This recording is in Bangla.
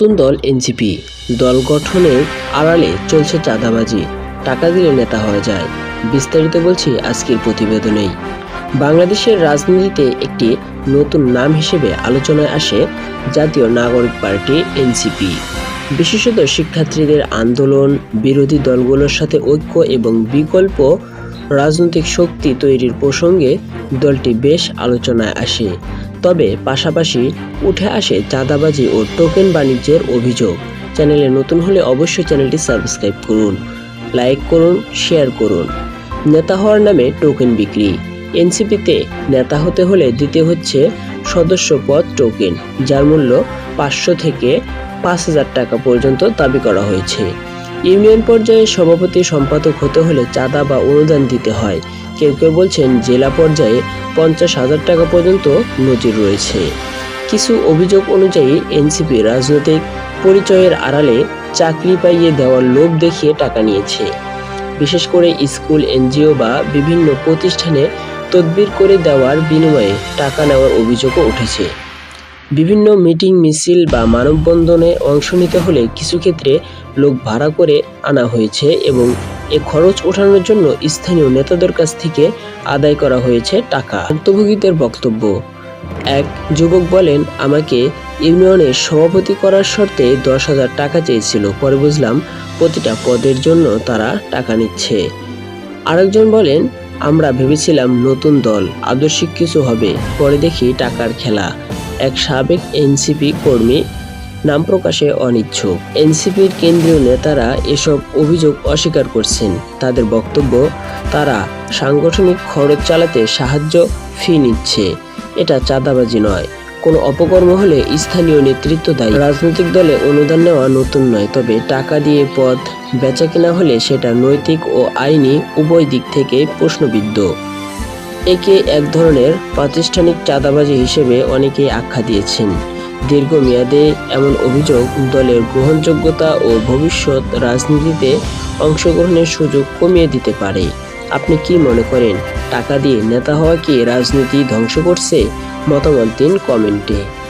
নতুন দল এনসিপি। দল গঠনের আড়ালে চলছে চাঁদাবাজি। টাকা দিলে নেতা হওয়া যায়। বিস্তারিত বলছি আজকের প্রতিবেদনেই। বাংলাদেশের রাজনীতিতে একটি নতুন নাম হিসেবে আলোচনায় আসে জাতীয় নাগরিক পার্টি এনসিপি। বিশেষত শিক্ষার্থীদের আন্দোলন, বিরোধী দলগুলোর সাথে ঐক্য এবং বিকল্প রাজনৈতিক শক্তি তৈরির প্রসঙ্গে দলটি বেশ আলোচনায় আসে। তবে পাশাপাশি উঠে আসে চাঁদাবাজি ও টোকেন বাণিজ্যের অভিযোগ। চ্যানেলে নতুন হলে অবশ্যই চ্যানেলটি সাবস্ক্রাইব করুন, লাইক করুন, শেয়ার করুন। নেতা হওয়ার নামে টোকেন বিক্রি। এনসিপিতে নেতা হতে হলে দিতে হচ্ছে সদস্য পদ টোকেন, যার মূল্য পাঁচশো থেকে পাঁচ হাজার টাকা পর্যন্ত দাবি করা হয়েছে। ইউনিয়ন পর্যায়ে সভাপতি সম্পাদক হতে হলে চাঁদা বা অনুদান দিতে হয়। কেউ কেউ বলছেন জেলা পর্যায়ে পঞ্চাশ হাজার টাকা পর্যন্ত নজির রয়েছে। কিছু অভিযোগ অনুযায়ী এনসিপি রাজনৈতিক পরিচয়ের আড়ালে চাকরি পাইয়ে দেওয়ার লোভ দেখিয়ে টাকা নিয়েছে। বিশেষ করে স্কুল, এনজিও বা বিভিন্ন প্রতিষ্ঠানে তদবির করে দেওয়ার বিনিময়ে টাকা নেওয়ার অভিযোগও উঠেছে। বিভিন্ন মিটিং মিছিল বা মানববন্ধনে অংশ নিতে হলে কিছু ক্ষেত্রে লোক ভাড়া করে আনা হয়েছে এবং এ খরচ ওঠানোর জন্য স্থানীয় নেতাদের কাছ থেকে আদায় করা হয়েছে টাকা। ভুক্তভোগীদের বক্তব্য, এক যুবক বলেন, আমাকে ইউনিয়নের সভাপতি করার শর্তে দশ হাজার টাকা চেয়েছিল, পরে বুঝলাম প্রতিটা পদের জন্য তারা টাকা নিচ্ছে। আরেকজন বলেন, আমরা ভেবেছিলাম নতুন দল, আদর্শিক কিছু হবে, পরে দেখি টাকার খেলা। এক সাবেক এনসিপি কর্মী নাম প্রকাশে অনিচ্ছুক। এনসিপির কেন্দ্রীয় নেতারা এসব অভিযোগ অস্বীকার করছেন। তাদের বক্তব্য, তারা সাংগঠনিক খরচ চালাতে সাহায্য ফি নিচ্ছে। এটা চাঁদাবাজি নয়। কোনো অপকর্ম হলে স্থানীয় নেতৃত্ব দায়ী। রাজনৈতিক দলে অনুদান নেওয়া নতুন নয়, তবে টাকা দিয়ে পদ বেচা কেনা হলে সেটা নৈতিক ও আইনি উভয় দিক থেকে প্রশ্নবিদ্ধ। একে এক ধরনের প্রাতিষ্ঠানিক চাঁদাবাজি হিসেবে অনেকেই আখ্যা দিয়েছেন। দীর্ঘমেয়াদে এমন অভিযোগ দলের গ্রহণযোগ্যতা ও ভবিষ্যৎ রাজনীতিতে অংশগ্রহণের সুযোগ কমিয়ে দিতে পারে। আপনি কি মনে করেন, টাকা দিয়ে নেতা হওয়া কি রাজনীতি ধ্বংস করছে? মতামত দিন কমেন্টে।